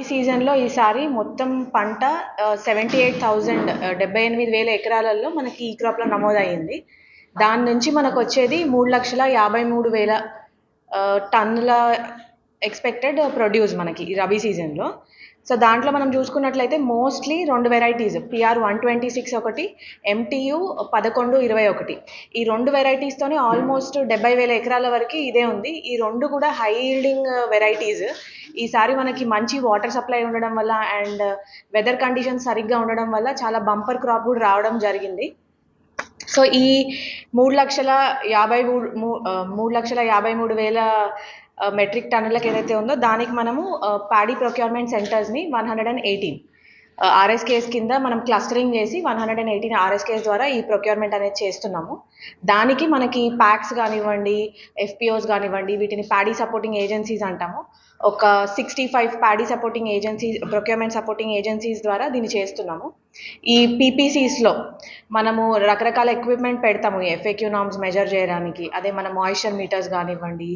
ఈ సీజన్లో ఈసారి మొత్తం పంట సెవెంటీ ఎయిట్ థౌజండ్ డెబ్బై ఎనిమిది వేల ఎకరాలలో మనకి ఈ క్రాప్లో నమోదయ్యింది. దాని నుంచి మనకు వచ్చేది మూడు లక్షల యాభై మూడు వేల టన్నుల ఎక్స్పెక్టెడ్ ప్రొడ్యూస్ uh, మనకి ఈ రబీ సీజన్లో. సో దాంట్లో మనం చూసుకున్నట్లయితే మోస్ట్లీ రెండు varieties PR one twenty six ఒకటి ఎంటీయు పదకొండు ఇరవై ఒకటి. ఈ రెండు వెరైటీస్తోనే ఆల్మోస్ట్ డెబ్బై వేల ఎకరాల వరకు ఇదే ఉంది. ఈ రెండు కూడా హై ఈల్డింగ్ వెరైటీస్ ఈసారి మనకి మంచి వాటర్ సప్లై ఉండడం వల్ల అండ్ uh, వెదర్ కండిషన్స్ సరిగ్గా ఉండడం వల్ల చాలా బంపర్ క్రాప్ కూడా రావడం జరిగింది. సో ఈ మూడు లక్షల యాభై మూడు uh, మూడు లక్షల యాభై మూడు వేల మెట్రిక్ టన్నులకు ఏదైతే ఉందో దానికి మనము paddy procurement సెంటర్స్ని one hundred and eighteen. RSKs కింద మనం క్లస్టరింగ్ చేసి one hundred and eighteen RSKs ద్వారా ఈ ప్రొక్యూర్మెంట్ అనేది చేస్తున్నాము. దానికి మనకి ప్యాక్స్ కానివ్వండి ఎఫ్పిఓస్ కానివ్వండి వీటిని ప్యాడీ సపోర్టింగ్ ఏజెన్సీస్ అంటాము. ఒక sixty five paddy supporting agencies procurement supporting agencies ద్వారా దీన్ని చేస్తున్నాము. ఈ పీపీసీస్లో మనము రకరకాల ఎక్విప్మెంట్ పెడతాము ఎఫ్ఏక్యూ నామ్స్ మెజర్ చేయడానికి. అదే మన మాయిశ్చర్ మీటర్స్ కానివ్వండి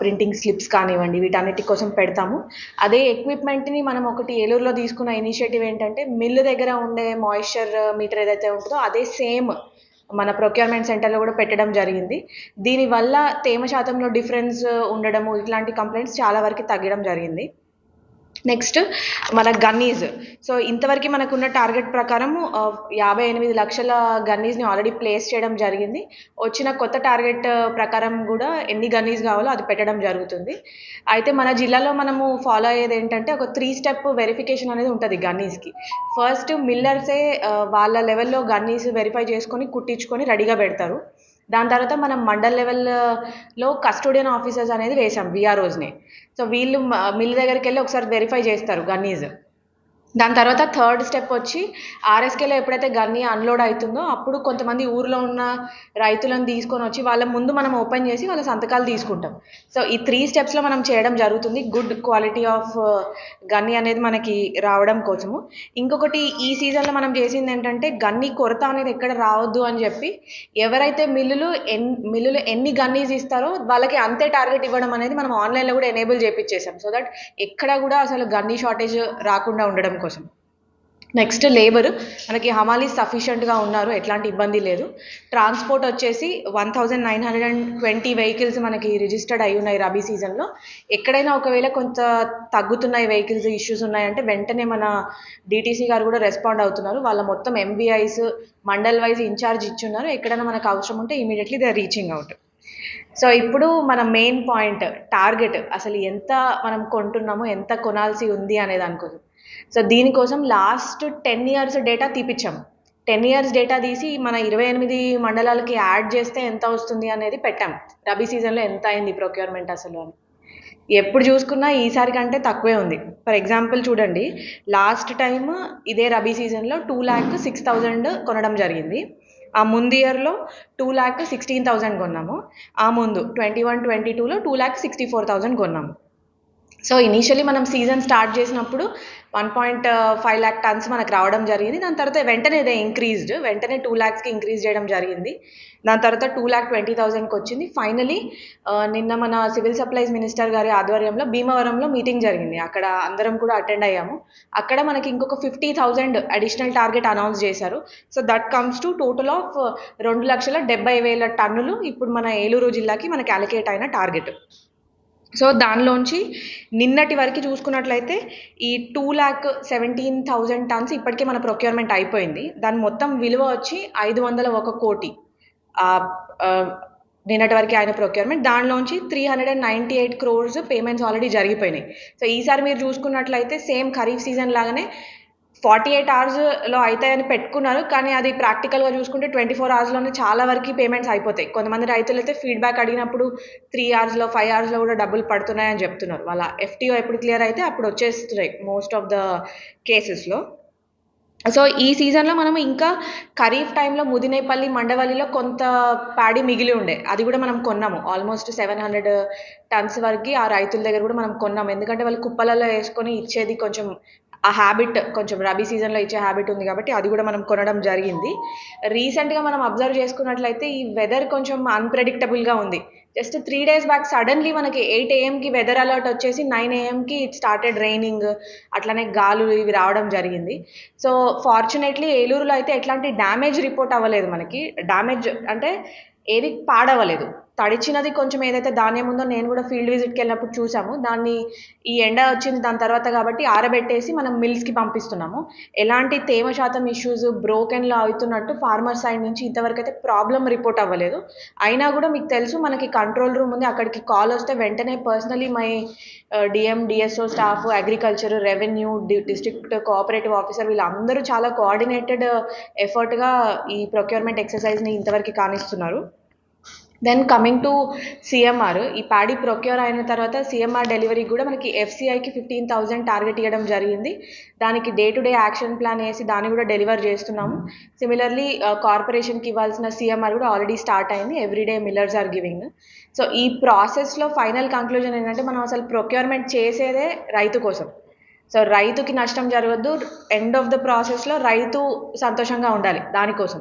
ప్రింటింగ్ స్లిప్స్ కానివ్వండి వీటన్నిటి కోసం పెడతాము. అదే ఎక్విప్మెంట్ని మనం ఒకటి ఏలూరులో తీసుకున్న ఇనిషియేటివ్ ఏంటంటే మిల్లు దగ్గర ఉండే మాయిశ్చర్ మీటర్ ఏదైతే ఉంటుందో అదే సేమ్ మన ప్రొక్యూర్మెంట్ సెంటర్లో కూడా పెట్టడం జరిగింది. దీనివల్ల తేమ శాతంలో డిఫరెన్స్ ఉండడము ఇట్లాంటి కంప్లైంట్స్ చాలా వరకు తగ్గడం జరిగింది. నెక్స్ట్ మన గన్నీస్ సో ఇంతవరకు మనకున్న టార్గెట్ ప్రకారం యాభై ఎనిమిది లక్షల గన్నీస్ని ఆల్రెడీ ప్లేస్ చేయడం జరిగింది. వచ్చిన కొత్త టార్గెట్ ప్రకారం కూడా ఎన్ని గన్నీస్ కావాలో అది పెట్టడం జరుగుతుంది. అయితే మన జిల్లాలో మనము ఫాలో అయ్యేది ఏంటంటే ఒక త్రీ స్టెప్ వెరిఫికేషన్ అనేది ఉంటుంది గన్నీస్కి ఫస్ట్ మిల్లర్సే వాళ్ళ లెవెల్లో గన్నీస్ వెరిఫై చేసుకొని కుట్టించుకొని రెడీగా పెడతారు. దాని తర్వాత మనం మండల్ లెవెల్లో కస్టోడియన్ ఆఫీసర్స్ అనేది వేసాం విఆర్ఓస్ని సో వీళ్ళు మిల్ దగ్గరికి వెళ్ళి ఒకసారి వెరిఫై చేస్తారు గన్నీస్. దాని తర్వాత థర్డ్ స్టెప్ వచ్చి ఆర్ఎస్కేలో ఎప్పుడైతే గన్ని అన్లోడ్ అవుతుందో అప్పుడు కొంతమంది ఊర్లో ఉన్న రైతులను తీసుకొని వచ్చి వాళ్ళ ముందు మనం ఓపెన్ చేసి వాళ్ళ సంతకాలు తీసుకుంటాం. సో ఈ త్రీ స్టెప్స్లో మనం చేయడం జరుగుతుంది. గుడ్ క్వాలిటీ ఆఫ్ గన్ని అనేది మనకి రావడం కోసము. ఇంకొకటి ఈ సీజన్లో మనం చేసింది ఏంటంటే గన్ని కొరత అనేది ఎక్కడ రావద్దు అని చెప్పి ఎవరైతే మిల్లులు ఎన్ మిల్లులు ఎన్ని గన్నీస్ ఇస్తారో వాళ్ళకి అంతే టార్గెట్ ఇవ్వడం అనేది మనం ఆన్లైన్లో కూడా ఎనేబుల్ చేపించేసాం సో దట్ ఎక్కడ కూడా అసలు గన్నీ షార్టేజ్ రాకుండా ఉండడం కోసం. నెక్స్ట్ లేబర్ మనకి హమాలీస్ సఫిషియెంట్గా ఉన్నారు ఎట్లాంటి ఇబ్బంది లేదు. ట్రాన్స్పోర్ట్ వచ్చేసి one thousand nine hundred and twenty vehicles మనకి రిజిస్టర్డ్ అయి ఉన్నాయి రబీ సీజన్లో. ఎక్కడైనా ఒకవేళ కొంత తగ్గుతున్నాయి వెహికల్స్ ఇష్యూస్ ఉన్నాయంటే వెంటనే మన డీటీసీ గారు కూడా రెస్పాండ్ అవుతున్నారు. వాళ్ళ మొత్తం ఎంబీఐస్ మండల్ వైజ్ ఇన్ఛార్జ్ ఇచ్చున్నారు ఎక్కడైనా మనకు అవసరం ఉంటే immediately they reaching out so ఇప్పుడు మన మెయిన్ పాయింట్ టార్గెట్ అసలు ఎంత మనం కొంటున్నాము ఎంత కొనాల్సి ఉంది అనే దానికోసం సో దీనికోసం లాస్ట్ టెన్ ఇయర్స్ డేటా తీపిచ్చాం. టెన్ ఇయర్స్ డేటా తీసి మన ఇరవై ఎనిమిది మండలాలకి యాడ్ చేస్తే ఎంత వస్తుంది అనేది పెట్టాం. రబీ సీజన్లో ఎంత అయింది ప్రొక్యూర్మెంట్ అసలు అని. ఎప్పుడు చూసుకున్నా ఈసారి కంటే తక్కువే ఉంది. ఫర్ ఎగ్జాంపుల్ చూడండి లాస్ట్ టైం ఇదే రబీ సీజన్లో టూ ల్యాక్ సిక్స్ థౌజండ్ కొనడం జరిగింది. ఆ ముందు ఇయర్లో టూ ల్యాక్ సిక్స్టీన్ థౌజండ్ కొన్నాము. ఆ ముందు ట్వంటీ వన్ ట్వంటీ టూలో two lakh sixty four thousand కొన్నాము. సో ఇనీషియలీ మనం సీజన్ స్టార్ట్ చేసినప్పుడు one point five lakh tons మనకు రావడం జరిగింది. దాని తర్వాత వెంటనే ఇదే ఇంక్రీజ్డ్ వెంటనే టూ ల్యాక్స్కి ఇంక్రీజ్ చేయడం జరిగింది. దాని తర్వాత టూ ల్యాక్ ట్వంటీ థౌజండ్కి వచ్చింది. ఫైనలీ uh, నిన్న మన సివిల్ సప్లైస్ మినిస్టర్ గారి ఆధ్వర్యంలో భీమవరంలో మీటింగ్ జరిగింది. అక్కడ అందరం కూడా అటెండ్ అయ్యాము. అక్కడ మనకి ఇంకొక fifty thousand additional target announce చేశారు. So that comes to total of రెండు లక్షల డెబ్బై వేల టన్నులు ఇప్పుడు మన ఏలూరు జిల్లాకి మనకి అలకేట్ అయిన టార్గెట్ సో దానిలోంచి నిన్నటి వరకు చూసుకున్నట్లయితే ఈ two lakh seventeen thousand tons ఇప్పటికే మన ప్రొక్యూర్మెంట్ అయిపోయింది. దాని మొత్తం విలువ వచ్చి ఐదు వందల ఒక కోటి. నిన్నటి వరకు ఆయన ప్రొక్యూర్మెంట్ దానిలోంచి three hundred and ninety eight crores payments already జరిగిపోయినాయి. So ఈసారి మీరు చూసుకున్నట్లయితే సేమ్ ఖరీఫ్ సీజన్ లాగానే ఫార్టీ ఎయిట్ అవర్స్లో అవుతాయని పెట్టుకున్నారు కానీ అది ప్రాక్టికల్గా చూసుకుంటే ట్వంటీ ఫోర్ అవర్స్లోనే చాలా వరకు పేమెంట్స్ అయిపోతాయి. కొంతమంది రైతులు అయితే ఫీడ్బ్యాక్ అడిగినప్పుడు త్రీ అవర్స్లో ఫైవ్ అవర్స్లో కూడా డబ్బులు పడుతున్నాయని చెప్తున్నారు. వాళ్ళ ఎఫ్టీఓ ఎప్పుడు క్లియర్ అయితే అప్పుడు వచ్చేస్తున్నాయి మోస్ట్ ఆఫ్ ద కేసెస్లో సో ఈ సీజన్లో మనం ఇంకా ఖరీఫ్ టైంలో ముదినేపల్లి మండవల్లిలో కొంత ప్యాడీ మిగిలి ఉండే. అది కూడా మనం కొన్నాము. ఆల్మోస్ట్ సెవెన్ హండ్రెడ్ టన్స్ వరకు ఆ రైతుల దగ్గర కూడా మనం కొన్నాము. ఎందుకంటే వాళ్ళు కుప్పలలో వేసుకొని ఇచ్చేది కొంచెం ఆ హ్యాబిట్ కొంచెం రబీ సీజన్లో ఇచ్చే హ్యాబిట్ ఉంది కాబట్టి అది కూడా మనం కొనడం జరిగింది. రీసెంట్గా మనం అబ్జర్వ్ చేసుకున్నట్లయితే ఈ వెదర్ కొంచెం అన్ప్రెడిక్టబుల్గా ఉంది. Just three days back suddenly మనకి ఎయిట్ ఏఎంకి వెదర్ అలర్ట్ వచ్చేసి నైన్ ఏఎంకి ఇట్ స్టార్టెడ్ రైనింగ్ అట్లనే గాలులు ఇవి రావడం జరిగింది. సో ఫార్చునేట్లీ ఏలూరులో అయితే ఎట్లాంటి డ్యామేజ్ రిపోర్ట్ అవ్వలేదు మనకి. డ్యామేజ్ అంటే ఏది పాడవలేదు తడిచినది కొంచెం ఏదైతే ధాన్యం ఉందో నేను కూడా ఫీల్డ్ విజిట్కి వెళ్ళినప్పుడు చూసాము దాన్ని ఈ ఎండ వచ్చింది దాని తర్వాత కాబట్టి ఆరబెట్టేసి మనం మిల్స్కి పంపిస్తున్నాము. ఎలాంటి తేమ శాతం ఇష్యూస్ బ్రోకెన్లో అవుతున్నట్టు ఫార్మర్ సైడ్ నుంచి ఇంతవరకు అయితే ప్రాబ్లం రిపోర్ట్ అవ్వలేదు. అయినా కూడా మీకు తెలుసు మనకి కంట్రోల్ రూమ్ ఉంది. అక్కడికి కాల్ వస్తే వెంటనే personally my DM DSO staff agriculture revenue district cooperative officer వీళ్ళందరూ చాలా కోఆర్డినేటెడ్ ఎఫర్ట్గా uh, ఈ ప్రొక్యూర్మెంట్ ఎక్సర్సైజ్ని ఇంతవరకు కానిస్తున్నారు. దెన్ కమింగ్ టు సిఎంఆర్ ఈ ప్యాడీ ప్రొక్యూర్ అయిన తర్వాత సిఎంఆర్ డెలివరీ కూడా మనకి ఎఫ్సిఐకి ఫిఫ్టీన్ థౌజండ్ టార్గెట్ ఇవ్వడం జరిగింది. దానికి day to day action plan వేసి దాన్ని కూడా డెలివర్ చేస్తున్నాము. సిమిలర్లీ కార్పొరేషన్కి ఇవ్వాల్సిన సిఎంఆర్ కూడా ఆల్రెడీ స్టార్ట్ అయింది. Everyday millers are giving so ఈ ప్రాసెస్లో ఫైనల్ కంక్లూజన్ ఏంటంటే మనం అసలు ప్రొక్యూర్మెంట్ చేసేదే రైతు కోసం. సో రైతుకి నష్టం జరగద్దు. ఎండ్ ఆఫ్ ద ప్రాసెస్లో రైతు సంతోషంగా ఉండాలి దానికోసం.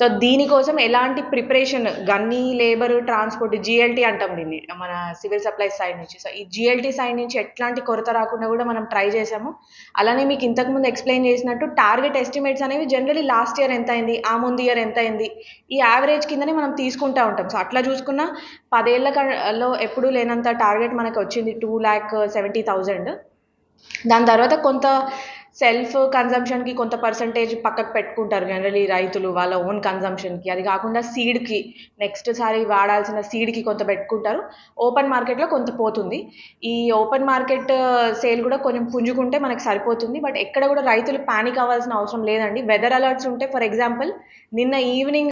సో దీనికోసం ఎలాంటి preparation gunny labour transport GLT అంటాం దీన్ని మన సివిల్ సప్లైస్ సైడ్ నుంచి. సో ఈ జిఎల్టీ సైడ్ నుంచి ఎట్లాంటి కొరత రాకుండా కూడా మనం ట్రై చేసాము. అలానే మీకు ఇంతకుముందు ఎక్స్ప్లెయిన్ చేసినట్టు టార్గెట్ ఎస్టిమేట్స్ అనేవి జనరలీ లాస్ట్ ఇయర్ ఎంత అయింది ఆ ముందు ఇయర్ ఎంత అయింది ఈ యావరేజ్ కిందనే మనం తీసుకుంటూ ఉంటాం. సో అట్లా చూసుకున్న పదేళ్ళలో ఎప్పుడూ లేనంత టార్గెట్ మనకి వచ్చింది టూ ల్యాక్ సెవెంటీ థౌజండ్. దాని తర్వాత కొంత సెల్ఫ్ కన్సంప్షన్కి కొంత పర్సంటేజ్ పక్కకు పెట్టుకుంటారు జనరలీ రైతులు వాళ్ళ ఓన్ కన్సంప్షన్కి అది కాకుండా సీడ్కి నెక్స్ట్ సారి వాడాల్సిన సీడ్కి కొంత పెట్టుకుంటారు. ఓపెన్ మార్కెట్లో కొంత పోతుంది. ఈ ఓపెన్ మార్కెట్ సేల్ కూడా కొంచెం పుంజుకుంటే మనకు సరిపోతుంది. బట్ ఎక్కడ కూడా రైతులు పానిక్ అవ్వాల్సిన అవసరం లేదండి. వెదర్ అలర్ట్స్ ఉంటే ఫర్ ఎగ్జాంపుల్ నిన్న ఈవినింగ్